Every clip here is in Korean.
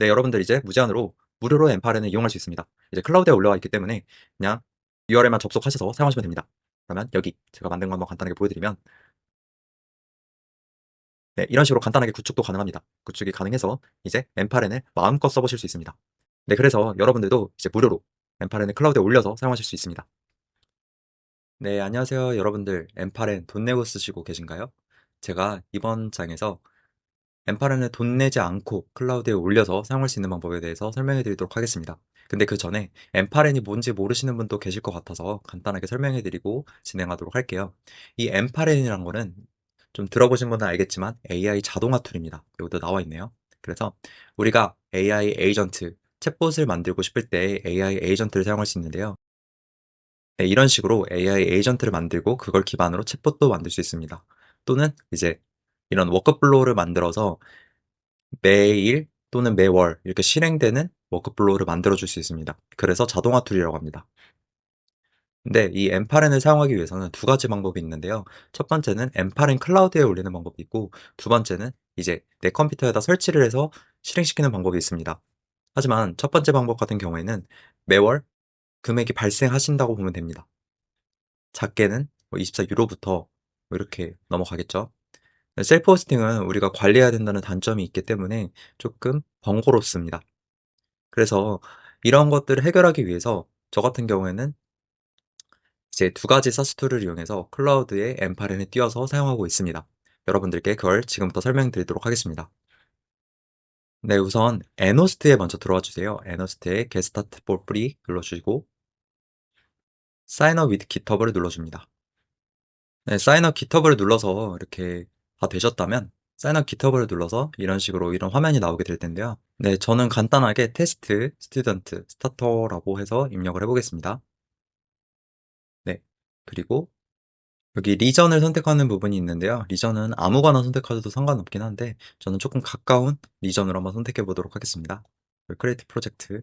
네, 여러분들 이제 무제한으로 무료로 엠파렌을 이용할 수 있습니다. 이제 클라우드에 올라와 있기 때문에 그냥 URL만 접속하셔서 사용하시면 됩니다. 그러면 여기 제가 만든 거 한번 간단하게 보여드리면 네, 이런 식으로 간단하게 구축도 가능합니다. 구축이 가능해서 이제 엠파렌을 마음껏 써보실 수 있습니다. 네, 그래서 여러분들도 이제 무료로 엠파렌을 클라우드에 올려서 사용하실 수 있습니다. 네, 안녕하세요. 여러분들 엠파렌 돈 내고 쓰시고 계신가요? 제가 이번 장에서 엠파렌을 돈 내지 않고 클라우드에 올려서 사용할 수 있는 방법에 대해서 설명해 드리도록 하겠습니다. 근데 그 전에 엠파렌이 뭔지 모르시는 분도 계실 것 같아서 간단하게 설명해 드리고 진행하도록 할게요. 이 엠파렌이란 거는 좀 들어보신 분은 알겠지만 AI 자동화 툴입니다. 여기도 나와 있네요. 그래서 우리가 AI 에이전트, 챗봇을 만들고 싶을 때 AI 에이전트를 사용할 수 있는데요. 네, 이런 식으로 AI 에이전트를 만들고 그걸 기반으로 챗봇도 만들 수 있습니다. 또는 이제 이런 워크플로우를 만들어서 매일 또는 매월 이렇게 실행되는 워크플로우를 만들어 줄 수 있습니다. 그래서 자동화 툴이라고 합니다. 근데 이 엠파렌을 사용하기 위해서는 두 가지 방법이 있는데요. 첫 번째는 엠파렌 클라우드에 올리는 방법이 있고 두 번째는 이제 내 컴퓨터에다 설치를 해서 실행시키는 방법이 있습니다. 하지만 첫 번째 방법 같은 경우에는 매월 금액이 발생하신다고 보면 됩니다. 작게는 24유로부터 뭐 이렇게 넘어가겠죠. 셀프 호스팅은 우리가 관리해야 된다는 단점이 있기 때문에 조금 번거롭습니다. 그래서 이런 것들을 해결하기 위해서 저 같은 경우에는 이제 두 가지 사스 툴을 이용해서 클라우드에 엠파렌을 띄워서 사용하고 있습니다. 여러분들께 그걸 지금부터 설명드리도록 하겠습니다. 네, 우선 에노스트에 먼저 들어와 주세요. 에노스트에 Started for Free 눌러주시고 up with GitHub을 눌러줍니다. 네, up GitHub을 눌러서 이렇게 다 되셨다면 up GitHub을 눌러서 이런 식으로 이런 화면이 나오게 될 텐데요. 네, 저는 간단하게 테스트, 스튜던트, 스타터라고 해서 입력을 해보겠습니다. 네, 그리고 여기 리전을 선택하는 부분이 있는데요. 리전은 아무거나 선택하셔도 상관없긴 한데 저는 조금 가까운 리전으로 한번 선택해 보도록 하겠습니다. 크리에이트 프로젝트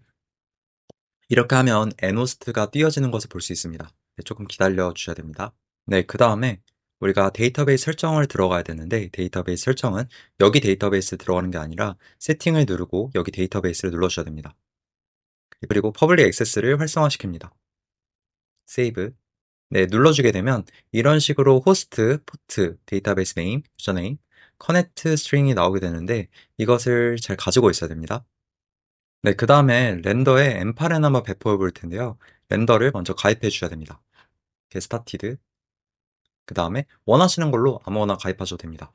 이렇게 하면 에노스트가 띄어지는 것을 볼 수 있습니다. 네, 조금 기다려 주셔야 됩니다. 네, 그 다음에 우리가 데이터베이스 설정을 들어가야 되는데 데이터베이스 설정은 여기 데이터베이스에 들어가는 게 아니라 세팅을 누르고 여기 데이터베이스를 눌러주셔야 됩니다. 그리고 퍼블릭 액세스를 활성화시킵니다. 세이브 네, 눌러주게 되면 이런 식으로 호스트, 포트, 데이터베이스 네임, 유저 네임, 커넥트 스트링이 나오게 되는데 이것을 잘 가지고 있어야 됩니다. 네, 그 다음에 렌더에 엠파렌 한번 배포해 볼 텐데요. 렌더를 먼저 가입해 주셔야 됩니다. 게스타티드 그 다음에 원하시는 걸로 아무거나 가입하셔도 됩니다.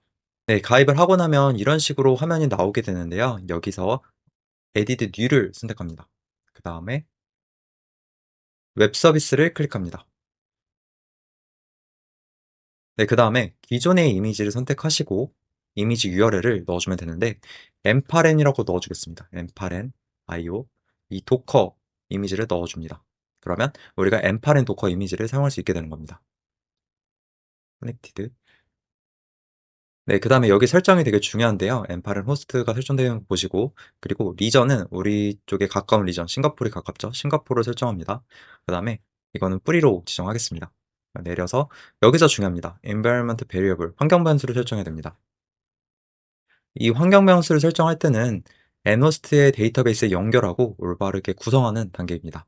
네, 가입을 하고 나면 이런 식으로 화면이 나오게 되는데요. 여기서 Edit New를 선택합니다. 그 다음에 웹 서비스를 클릭합니다. 네, 그 다음에 기존의 이미지를 선택하시고 이미지 URL을 넣어주면 되는데 엠파렌이라고 넣어주겠습니다. 엠파렌 io 이 도커 이미지를 넣어줍니다. 그러면 우리가 엠파렌 도커 이미지를 사용할 수 있게 되는 겁니다. 커넥티드 네, 그 다음에 여기 설정이 되게 중요한데요. 엠파렌 호스트가 설정되어 있는 거 보시고 그리고 리전은 우리 쪽에 가까운 리전, 싱가포르이 가깝죠. 싱가포르를 설정합니다. 그 다음에 이거는 뿌리로 지정하겠습니다. 내려서 여기서 중요합니다. environment variable, 환경 변수를 설정해야 됩니다. 이 환경 변수를 설정할 때는 nhost의 데이터베이스에 연결하고 올바르게 구성하는 단계입니다.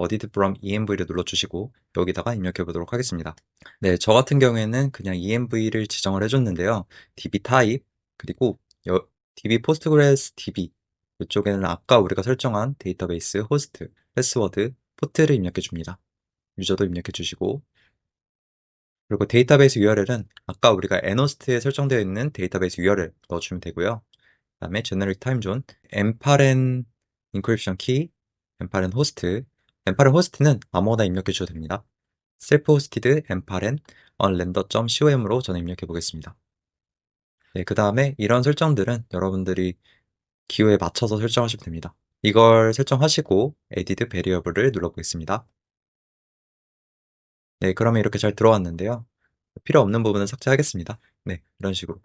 Audit from env를 눌러주시고 여기다가 입력해 보도록 하겠습니다. 네, 저 같은 경우에는 그냥 env를 지정을 해줬는데요. db type 그리고 여, db postgres db 이쪽에는 아까 우리가 설정한 데이터베이스 호스트, 패스워드, 포트를 입력해 줍니다. 유저도 입력해 주시고 그리고 데이터베이스 URL은 아까 우리가 nhost에 설정되어 있는 데이터베이스 URL 넣어주면 되고요. 그 다음에 generic time zone, 엠파렌 encryption key, 엠파렌 호스트, 엠파렌 호스트는 아무거나 입력해 주셔도 됩니다. self-hosted 엠파렌 onrender.com으로 저는 입력해 보겠습니다. 네, 그 다음에 이런 설정들은 여러분들이 기호에 맞춰서 설정하시면 됩니다. 이걸 설정하시고 edit variable을 눌러보겠습니다. 네, 그러면 이렇게 잘 들어왔는데요. 필요 없는 부분은 삭제하겠습니다. 네, 이런 식으로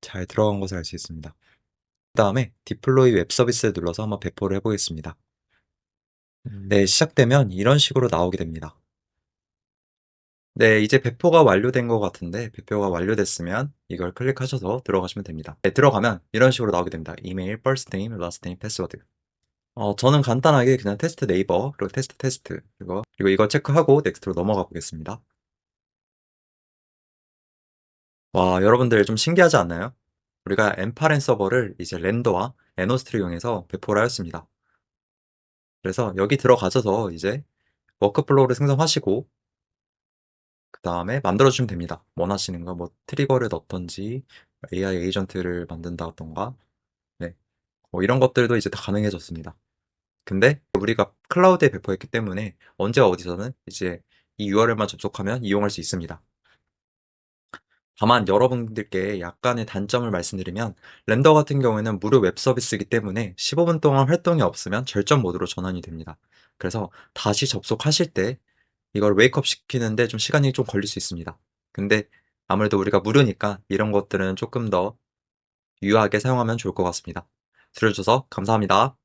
잘 들어간 것을 알 수 있습니다. 그 다음에 디플로이 웹 서비스를 눌러서 한번 배포를 해보겠습니다. 네, 시작되면 이런 식으로 나오게 됩니다. 네, 이제 배포가 완료된 것 같은데 배포가 완료됐으면 이걸 클릭하셔서 들어가시면 됩니다. 네, 들어가면 이런 식으로 나오게 됩니다. 이메일, first name, last name, password. 어, 저는 간단하게 그냥 테스트 네이버, 그리고 테스트 테스트, 이거, 그리고 이거 체크하고 넥스트로 넘어가 보겠습니다. 와, 여러분들 좀 신기하지 않나요? 우리가 엠파렌 서버를 이제 렌더와 에노스트를 이용해서 배포를 하였습니다. 그래서 여기 들어가셔서 이제 워크플로우를 생성하시고 그 다음에 만들어주시면 됩니다. 원하시는 거, 뭐 트리거를 넣던지 AI 에이전트를 만든다던가 네, 뭐 이런 것들도 이제 다 가능해졌습니다. 근데 우리가 클라우드에 배포했기 때문에 언제 어디서는 이제 이 URL만 접속하면 이용할 수 있습니다. 다만 여러분들께 약간의 단점을 말씀드리면 렌더 같은 경우에는 무료 웹 서비스이기 때문에 15분 동안 활동이 없으면 절전 모드로 전환이 됩니다. 그래서 다시 접속하실 때 이걸 웨이크업 시키는데 좀 시간이 좀 걸릴 수 있습니다. 근데 아무래도 우리가 무료니까 이런 것들은 조금 더 유효하게 사용하면 좋을 것 같습니다. 들어주셔서 감사합니다.